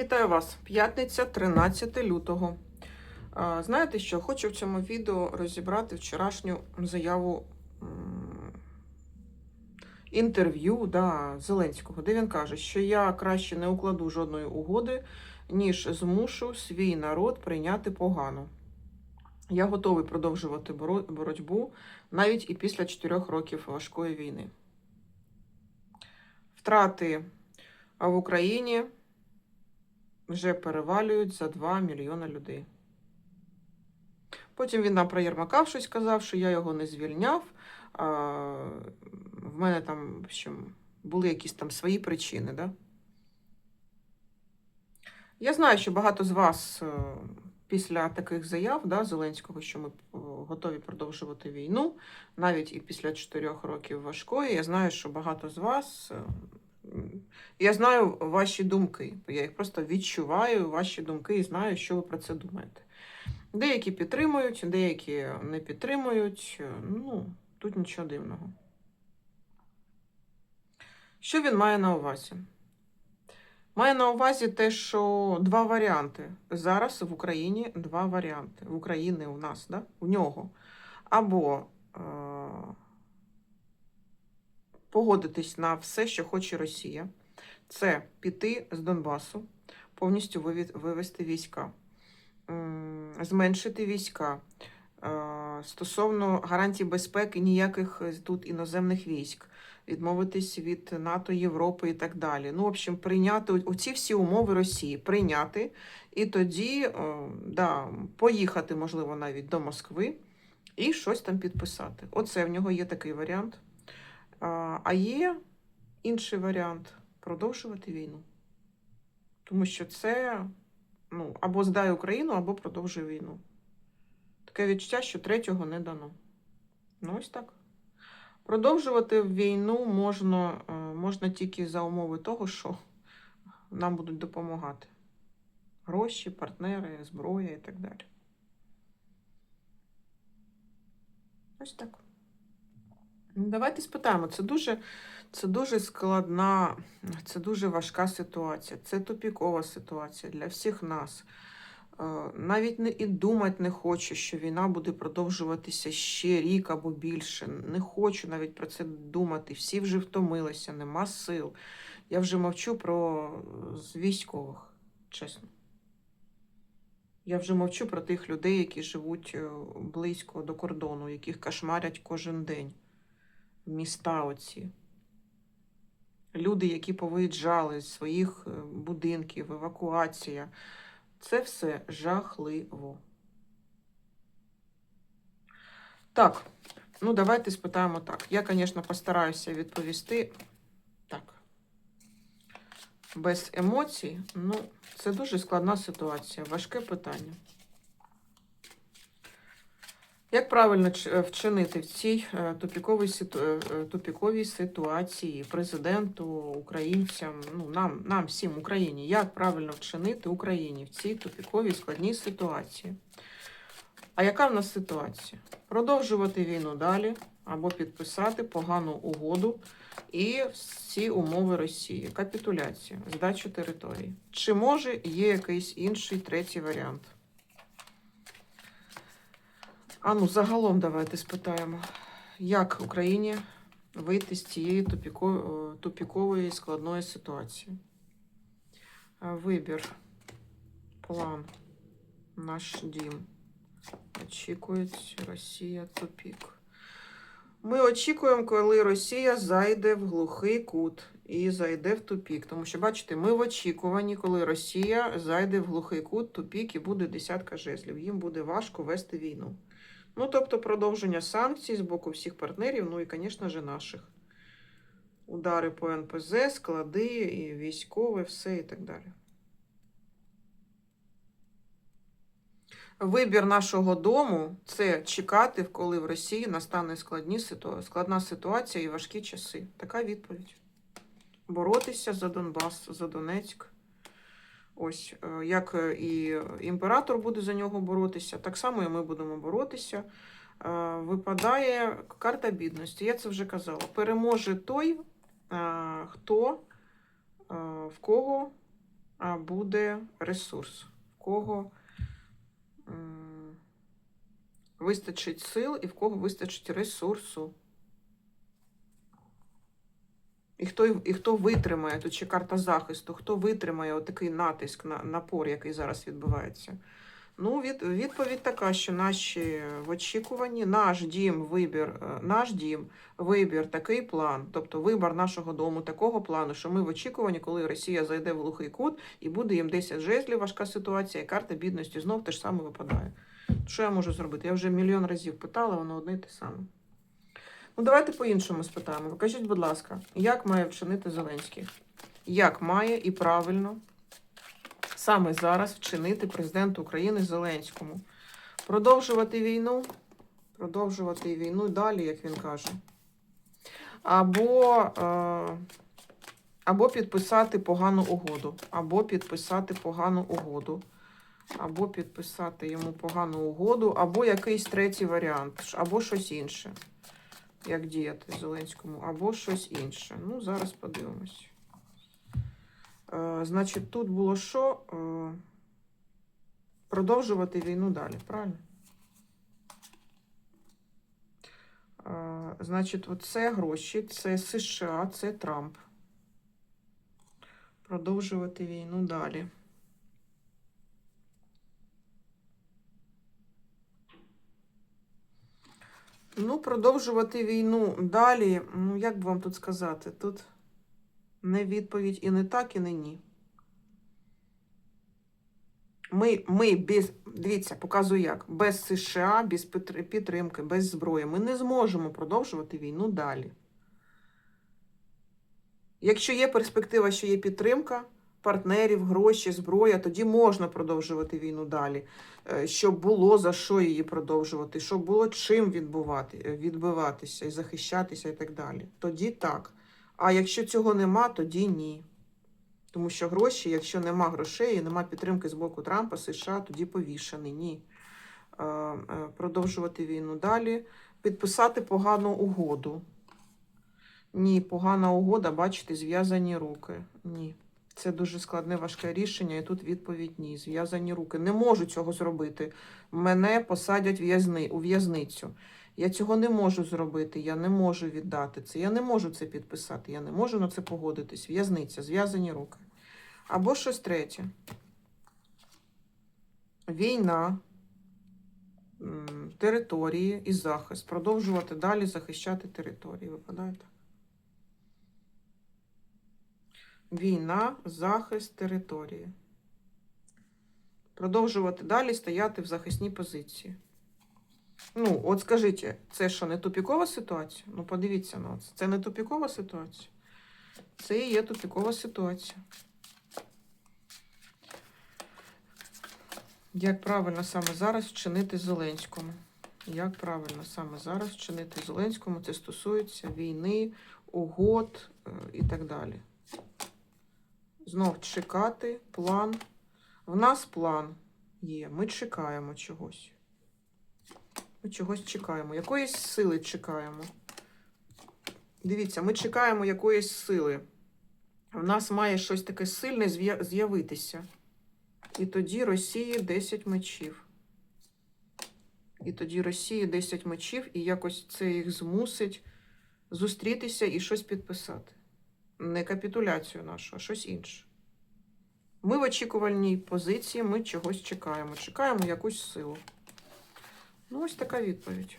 Вітаю вас! П'ятниця, 13 лютого. Знаєте що? Хочу в цьому відео розібрати вчорашню заяву інтерв'ю да, Зеленського, де він каже, що я краще не укладу жодної угоди, ніж змушу свій народ прийняти погано. Я готовий продовжувати боротьбу навіть і після 4 років важкої війни. Втрати в Україні вже перевалюють за 2 мільйони людей. Потім він нам про Єрмака щось сказав, що я його не звільняв. А, в мене там в общем, були якісь там свої причини. Да? Я знаю, що багато з вас е, після таких заяв да, Зеленського, що ми е, готові продовжувати війну, навіть і після 4 років важкої, я знаю, що багато з вас. Я знаю ваші думки. Я їх просто відчуваю, ваші думки, і знаю, що ви про це думаєте. Деякі підтримують, деякі не підтримують. Ну, тут нічого дивного. Що він має на увазі? Має на увазі те, що два варіанти. Зараз в Україні два варіанти. В Україні у нас, да? у нього. Або е- погодитись на все, що хоче Росія. Це піти з Донбасу, повністю вивести війська, зменшити війська. Е, Стосовно гарантій безпеки, ніяких е, тут іноземних військ, відмовитись від НАТО, Європи і так далі. Ну, в общем, прийняти оці всі умови Росії, прийняти і тоді да, поїхати, можливо, навіть до Москви і щось там підписати. Оце в нього є такий варіант. А є інший варіант продовжувати війну. Тому що це ну, або здай Україну, або продовжуй війну. Таке відчуття, що третього не дано. Ну, ось так. Продовжувати війну можна, е, можна тільки за умови того, що нам будуть допомагати. Гроші, партнери, зброя і так далі. Ось так. Давайте спитаємо. Це дуже, це дуже складна, це дуже важка ситуація. Це тупікова ситуація для всіх нас. Е, Навіть не і думати не хочу, що війна буде продовжуватися ще рік або більше. Не хочу навіть про це думати. Всі вже втомилися, нема сил. Я вже мовчу про військових, чесно. Я вже мовчу про тих людей, які живуть е, близько до кордону, яких кошмарять кожен день. Міста оці. Люди, які повиїжджали з своїх е, будинків, евакуація. Це все жахливо. Так, ну давайте спитаємо так. Я, звісно, постараюся відповісти так. Без емоцій. Ну, це дуже складна ситуація, важке питання. Як правильно е, вчинити в цій е, е, тупіковій ситуації президенту, українцям, ну, нам, нам всім Україні, як правильно вчинити Україні в цій тупіковій складній ситуації? А яка в нас ситуація? Продовжувати війну далі або підписати погану угоду і всі умови Росії. Капітуляція, здача території. Чи може є якийсь інший третій варіант? А ну, загалом давайте спитаємо, як Україні вийти з цієї е, тупікової складної ситуації? Вибір, план, наш дім. Очікують Росія тупік. Ми очікуємо, коли Росія зайде в глухий кут і зайде в тупік. Тому що, бачите, ми в очікуванні, коли Росія зайде в глухий кут, тупік і буде десятка жезлів. Їм буде важко вести війну. Ну, тобто продовження санкцій з боку всіх партнерів, ну і, звісно ж, наших. Удари по НПЗ, склади, і військове, все і так далі. Вибір нашого дому це чекати, коли в Росії настане складні складна ситуація і важкі часи. Така відповідь. Боротися за Донбас, за Донецьк. Ось е, як е, і імператор буде за нього боротися, так само і ми будемо боротися. Е, Випадає карта бідності. Я це вже казала. Переможе той, хто в кого буде ресурс. В кого вистачить сил і в кого вистачить ресурсу. І хто, і хто витримає, тут ще карта захисту, хто витримає отакий натиск, на, напор, який зараз відбувається. Ну, від, відповідь така, що наші в очікуванні, наш дім, вибір, е, наш дім, вибір, такий план, тобто вибір нашого дому, такого плану, що ми в очікуванні, коли Росія зайде в глухий кут і буде їм 10 жезлів, важка ситуація, і карта бідності знов те ж саме випадає. Що я можу зробити? Я вже мільйон разів питала, воно одне й те саме. Ну, давайте по-іншому спитаємо. Покажіть, будь ласка, як має вчинити Зеленський? Як має і правильно саме зараз вчинити президент України Зеленському? Продовжувати війну, продовжувати війну далі, як він каже. Або, е, або підписати погану угоду, або підписати погану угоду, або підписати йому погану угоду, або якийсь третій варіант, або щось інше як діяти Зеленському, або щось інше. Ну, зараз подивимось. Е, значить, тут було що? Е, продовжувати війну далі, правильно? Е, значить, це гроші, це США, це Трамп. Продовжувати війну далі. Ну, продовжувати війну далі. Ну, як би вам тут сказати? Тут не відповідь і не так, і не ні. Ми, ми без, дивіться, показую як, без США, без підтримки, без зброї, ми не зможемо продовжувати війну далі. Якщо є перспектива, що є підтримка партнерів, гроші, зброя, тоді можна продовжувати війну далі, Е, щоб було за що її продовжувати, щоб було чим відбувати, е, відбиватися і захищатися і так далі. Тоді так. А якщо цього нема, тоді ні. Тому що гроші, якщо нема грошей і нема підтримки з боку Трампа, США, тоді повішаний. Ні. Е, Продовжувати війну далі, підписати погану угоду. Ні, погана угода, бачите, зв'язані руки. Ні. Це дуже складне важке рішення, і тут відповідь ні. Зв'язані руки. Не можу цього зробити. Мене посадять в'язни, у в'язницю. Я цього не можу зробити, я не можу віддати це. Я не можу це підписати, я не можу на це погодитись. В'язниця, зв'язані руки. Або щось третє. Війна, території і захист. Продовжувати далі захищати території. Випадає так? Війна, захист території. Продовжувати далі стояти в захисній позиції. Ну, от скажіть, це що, не тупікова ситуація? Ну, подивіться на це. Це не тупікова ситуація. Це і є тупікова ситуація. Як правильно саме зараз вчинити Зеленському? Як правильно саме зараз вчинити Зеленському? Це стосується війни, угод е, і так далі. Знов чекати, план. В нас план є. Ми чекаємо чогось. Ми чогось чекаємо. Якоїсь сили чекаємо. Дивіться, ми чекаємо якоїсь сили. В нас має щось таке сильне з'явитися. І тоді Росії 10 мечів. І тоді Росії 10 мечів, і якось це їх змусить зустрітися і щось підписати. Не капітуляцію нашу, а щось інше. Ми в очікувальній позиції, ми чогось чекаємо. Чекаємо якусь силу. Ну, ось така відповідь.